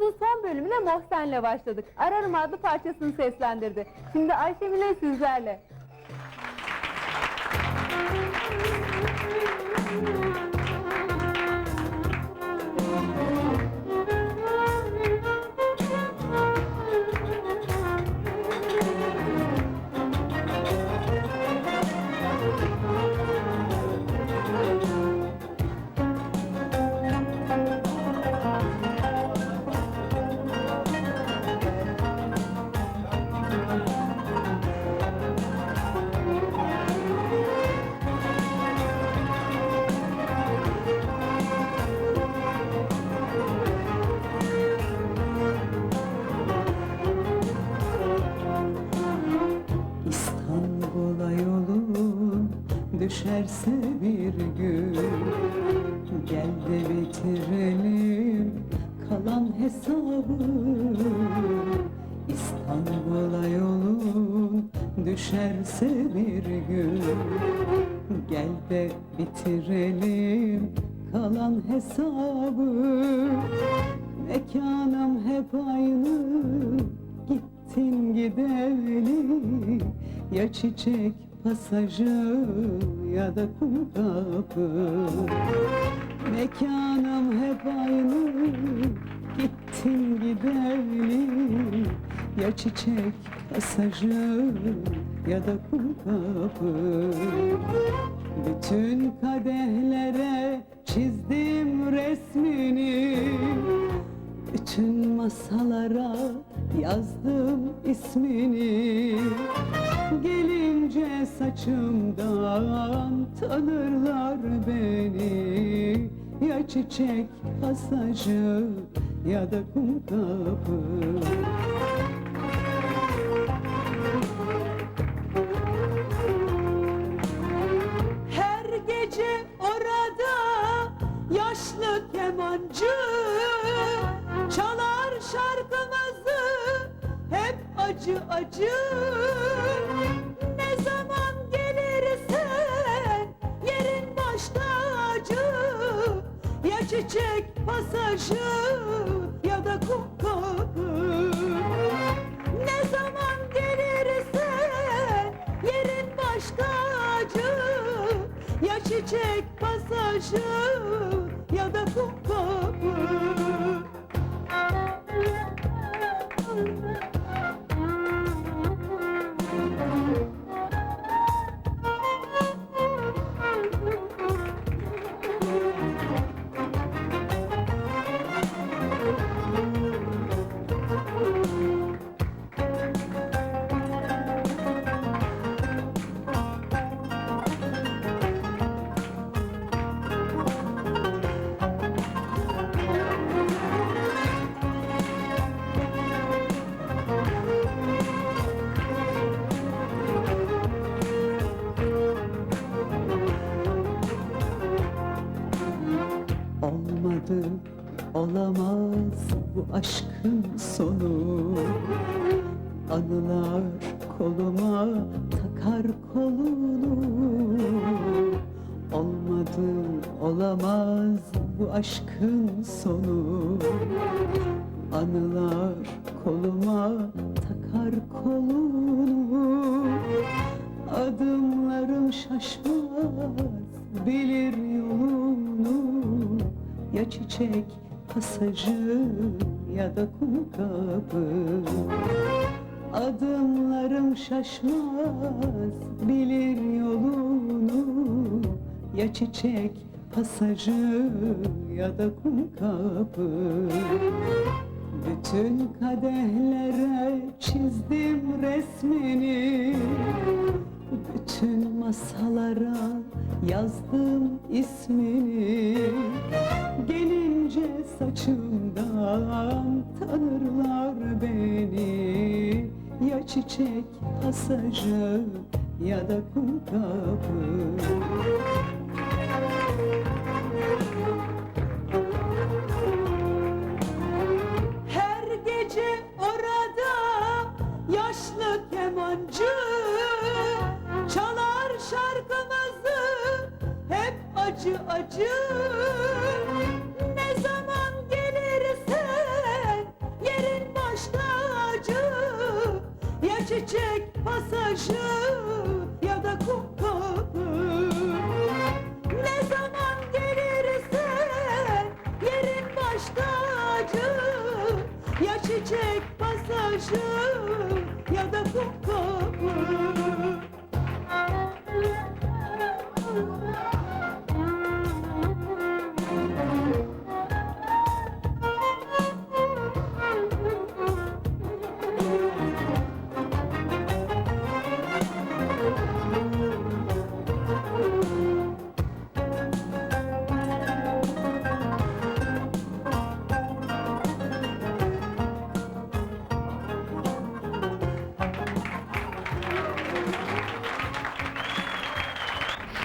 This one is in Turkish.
Programımızın son bölümüne Mohsen'le başladık. Ararım adlı parçasını seslendirdi. Şimdi Ayşemile sizlerle. Düşerse bir gün. Gel de bitirelim kalan hesabı. İstanbul'a yolun düşerse bir gün. Gel de bitirelim kalan hesabı. Mekanım hep aynı Gittin gideli Ya çiçek pasajı ya da kum kapı. Mekanım hep aynı Gittin gideli Ya çiçek pasajı ya da kum kapı. Bütün kadehlere çizdim resmini. Bütün masalara yazdım ismini saçımdan tanırlar beni. Ya çiçek pasajı ya da kum kapı. Her gece orada yaşlı kemancı Çalar şarkımızı hep acı acı çiçek pasajı ya da kum Ne zaman gelirsen yerin baş tacı Ya çiçek pasajı ya da kum kapı olamaz bu aşkın sonu. Anılar koluma takar kolunu. Olmadı, olamaz bu aşkın sonu. Anılar koluma takar kolunu. Adımlarım şaşmaz bilir yolunu. Ya çiçek pasajı ya da kum kapı. Adımlarım şaşmaz bilir yolunu. Ya çiçek pasajı ya da kum kapı. Bütün kadehlere çizdim resmini. Bütün masalara yazdım ismini saçımdan tanırlar beni. Ya çiçek pasajı ya da kum kapı. Her gece orada yaşlı kemancı Çalar şarkımızı hep acı acı pasajı ya da kum